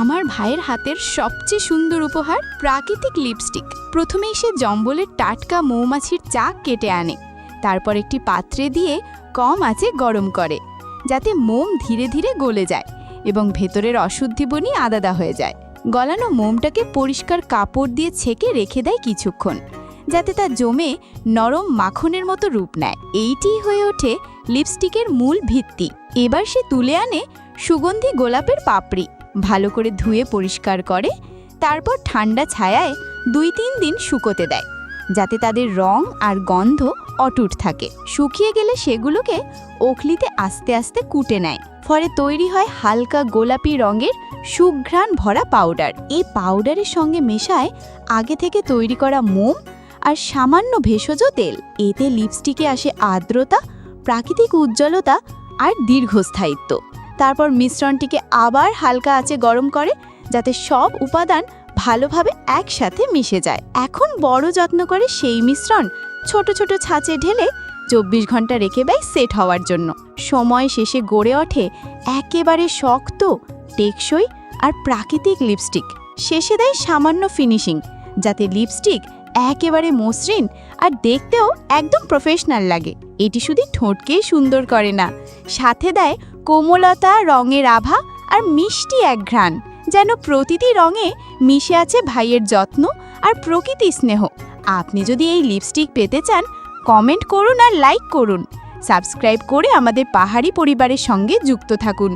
আমার ভাইয়ের হাতের সবচেয়ে সুন্দর উপহার প্রাকৃতিক লিপস্টিক। প্রথমেই সে জম্বলের টাটকা মৌমাছির চাক কেটে আনে, তারপর একটি পাত্রে দিয়ে কম আঁচে গরম করে, যাতে মোম ধীরে ধীরে গলে যায় এবং ভেতরের অশুদ্ধি বনি আলাদা হয়ে যায়। গলানো মোমটাকে পরিষ্কার কাপড় দিয়ে ছেঁকে রেখে দেয় কিছুক্ষণ, যাতে তা জমে নরম মাখনের মতো রূপ নেয়। এইটিই হয়ে ওঠে লিপস্টিকের মূল ভিত্তি। এবার সে তুলে আনে সুগন্ধি গোলাপের পাপড়ি। ভালো করে ধুয়ে পরিষ্কার করে, তারপর ঠান্ডা ছায়ায় দুই তিন দিন শুকোতে দেয়, যাতে তাদের রং আর গন্ধ অটুট থাকে। শুকিয়ে গেলে সেগুলোকে ওখলিতে আস্তে আস্তে কুটে নেয়। ফলে তৈরি হয় হালকা গোলাপি রঙের সুঘ্রাণ ভরা পাউডার। এই পাউডারের সঙ্গে মেশায় আগে থেকে তৈরি করা মোম আর সামান্য ভেষজ তেল। এতে লিপস্টিকে আসে আর্দ্রতা, প্রাকৃতিক উজ্জ্বলতা আর দীর্ঘস্থায়িত্ব। তারপর মিশ্রণটিকে আবার হালকা আঁচে গরম করে, যাতে সব উপাদান ভালোভাবে একসাথে মিশে যায়। এখন বড় যত্ন করে সেই মিশ্রণ ছোট ছোট ছাঁচে ঢেলে চব্বিশ ঘণ্টা রেখে দেয় সেট হওয়ার জন্য। সময় শেষে গড়ে ওঠে একেবারে শক্ত, টেকসই আর প্রাকৃতিক লিপস্টিক। শেষে দেয় সামান্য ফিনিশিং, যাতে লিপস্টিক একেবারে মসৃণ আর দেখতেও একদম প্রফেশনাল লাগে। এটি শুধু ঠোঁটকেই সুন্দর করে না, সাথে দেয় কোমলতা, রঙের আভা আর মিষ্টি এক ঘ্রাণ, যেন প্রতিটি রঙে মিশে আছে ভাইয়ের যত্ন আর প্রকৃতি স্নেহ। আপনি যদি এই লিপস্টিক পেতে চান কমেন্ট করুন আর লাইক করুন। সাবস্ক্রাইব করে আমাদের পাহাড়ি পরিবারের সঙ্গে যুক্ত থাকুন।